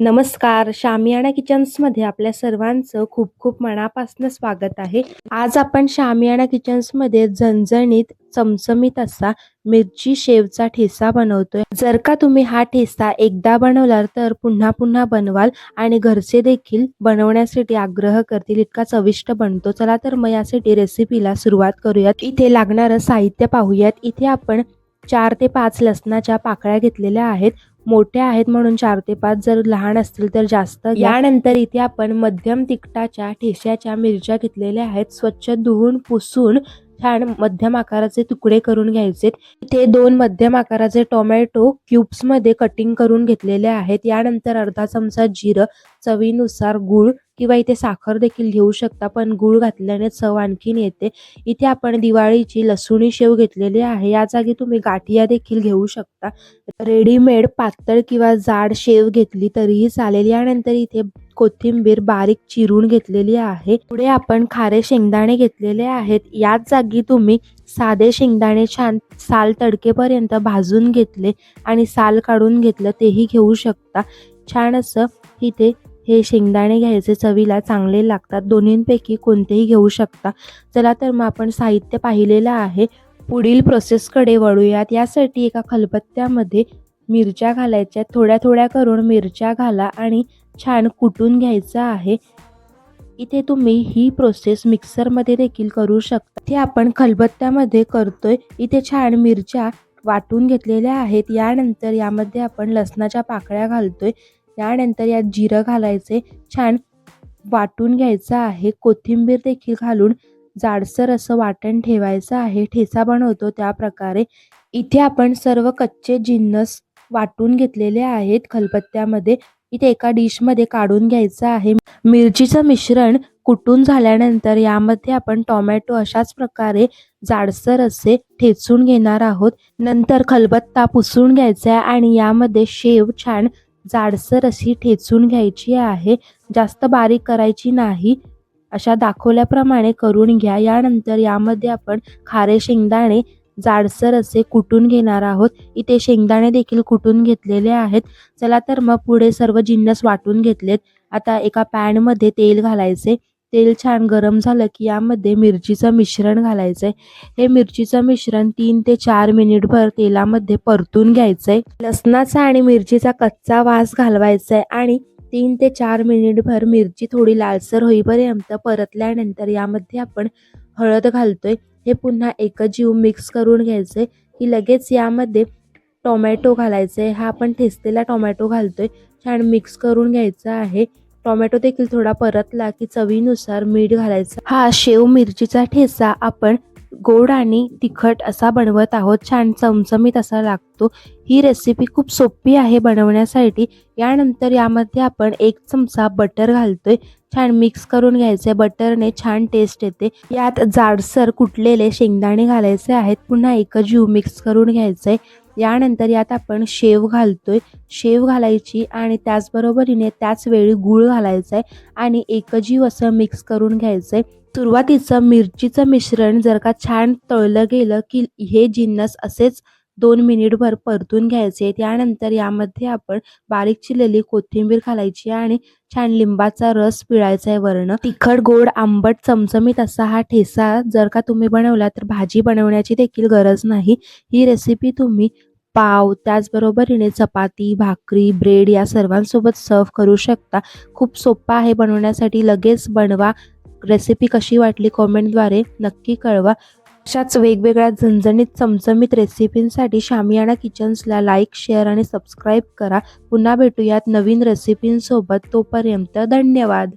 नमस्कार. शामियाना किचन्समध्ये आपल्या सर्वांचं खूप खूप मनापासून स्वागत आहे. आज आपण शामियाना किचन्समध्ये झणझणीत चमचमीत असा मिरची शेवचा ठेसा बनवतोय. जर का तुम्ही हा ठेसा एकदा बनवला तर पुन्हा पुन्हा बनवाल आणि घरचे देखील बनवण्यासाठी आग्रह करतील. इतका चविष्ट बनतो. चला तर मग यासाठी रेसिपीला सुरुवात करूयात. इथे लागणारं साहित्य पाहूयात. इथे आपण चार ते पाच लसणाच्या पाकळ्या घेतलेल्या आहेत. मोठ्या आहेत म्हणून चार ते पाच जर लहान असतील तर जास्त यानंतर इथे आपण मध्यम तिखटाच्या ठेस्याच्या मिरच्या घेतलेल्या आहेत. स्वच्छ धुवून पुसून छान मध्यम आकाराचे तुकडे करून घ्यायचे. इथे दोन मध्यम आकाराचे टोमॅटो क्यूब्समध्ये कटिंग करून घेतलेले आहेत. यानंतर अर्धा चमचा जिरं चवीनुसार गुळ किंवा इथे साखर देखील घेऊ शकता पण गुळ घातल्याने चव आणखीन येते. इथे आपण दिवाळीची लसुणी शेव घेतलेली आहे. या जागी तुम्ही गाठिया देखील घेऊ शकता. रेडीमेड पातळ किंवा जाड शेव घेतली तरीही चालेल. यानंतर इथे कोथिंबीर बारीक चिरून घेतलेली आहे. पुढे आपण खारे शेंगदाणे घेतलेले आहेत. याच जागी तुम्ही साधे शेंगदाणे छान साल तडकेपर्यंत भाजून घेतले आणि साल काढून घेतलं तेही घेऊ शकता. छान असं इथे हे शेंगदाणे घ्यायचे चवीला चांगले लागतात. दोन्हींपैकी कोणतेही घेऊ शकता. चला तर मग आपण साहित्य पाहिलेलं आहे. पुढील प्रोसेसकडे वळूयात. यासाठी एका खलबत्त्यामध्ये मिरच्या घालायच्या थोड्या थोड्या करून मिरच्या घाला आणि छान कुटून घ्यायचं आहे. इथे तुम्ही ही प्रोसेस मिक्सरमध्ये देखील करू शकता. इथे आपण खलबत्त्यामध्ये करतोय. इथे छान मिरच्या वाटून घेतलेल्या आहेत. यानंतर यामध्ये आपण लसणाच्या पाकळ्या घालतोय. यानंतर यात जिरं घालायचे. छान वाटून घ्यायचं आहे. कोथिंबीर देखील घालून जाडसर असं वाटण ठेवायचं आहे. ठेचा बनवतो त्या प्रकारे. इथे आपण सर्व कच्चे जिन्नस वाटून घेतलेले आहेत खलबत्त्यामध्ये. इथे एका डिशमध्ये काढून घ्यायचं आहे. मिरचीचं मिश्रण कुटून झाल्यानंतर यामध्ये आपण टोमॅटो अशाच प्रकारे जाडसर असे ठेचून घेणार आहोत. नंतर खलबत्ता पुसून घ्यायचा आहे आणि यामध्ये शेव छान जाडसर अशी ठेचून घ्यायची आहे. जास्त बारीक करायची नाही. अशा दाखवल्याप्रमाणे करून घ्या. यानंतर यामध्ये आपण खारे शेंगदाणे जाडसर असे कुटून घेणार आहोत. इथे शेंगदाणे देखील कुटून घेतलेले आहेत. चला तर मग पुढे सर्व जिन्नस वाटून घेतलेत. आता एका पॅनमध्ये तेल घालायचे. तेल छान गरम झालं की यामध्ये मिरचीचं मिश्रण घालायचंय. हे मिरचीचं मिश्रण तीन ते चार मिनिटभर तेलामध्ये परतून घ्यायचंय. लसणाचा आणि मिरचीचा कच्चा वास घालवायचा आहे आणि तीन ते चार मिनिटभर मिरची थोडी लालसर होईपर्यंत परतल्यानंतर यामध्ये आपण हळद घालतोय. हे पुन्हा एकजीव मिक्स करून घ्यायचे. की लगेच यामध्ये टोमॅटो घालायचे. हा आपण ठेचलेला टोमॅटो घालतोय. छान मिक्स करून घ्यायचा आहे. टोमॅटो देखील थोडा परतला की चवीनुसार मीठ घालायचं. हा शेव मिरचीचा ठेचा आपण गोड आणि तिखट असा बनवत आहोत. छान चमचमीत असा लागतो. ही रेसिपी खूप सोपी आहे बनवण्यासाठी. यानंतर यामध्ये आपण एक चमचा बटर घालतोय. छान मिक्स करून घ्यायचे बटरने छान टेस्ट येते. यात जाडसर कुटलेले शेंगदाणे घालायचे आहेत. पुन्हा एकजीव मिक्स करून घ्यायचंय. यानंतर यात आपण शेव घालतोय. शेव घालायची आणि त्याचबरोबरीने त्याच वेळी गूळ घालायचा आहे आणि एकजीव असं मिक्स करून घ्यायचंय. सुरुवातीचं मिरचीचं मिश्रण जर का छान तळलं गेलं की हे जिन्नस असेच दोन मिनिटभर परतून घ्यायचे. त्यानंतर यामध्ये आपण बारीक चिरलेली कोथिंबीर घालायची आणि छान लिंबाचा रस पिळायचा आहे वर्ण तिखट गोड आंबट चमचमीत असा हा ठेसा जर का तुम्ही बनवला तर भाजी बनवण्याची देखील गरज नाही. ही रेसिपी तुम्ही पाव त्याचबरोबरीने चपाती भाकरी ब्रेड या सर्वांसोबत सर्व करू शकता. खूप सोपा आहे बनवण्यासाठी. लगेच बनवा. रेसिपी कशी वाटली कॉमेंटद्वारे नक्की कळवा. अशाच वेगवेगळ्या झणझणीत चमचमीत रेसिपींसाठी शामियाना किचन्सला लाईक शेअर आणि सबस्क्राईब करा. पुन्हा भेटूयात नवीन रेसिपींसोबत तोपर्यंत धन्यवाद.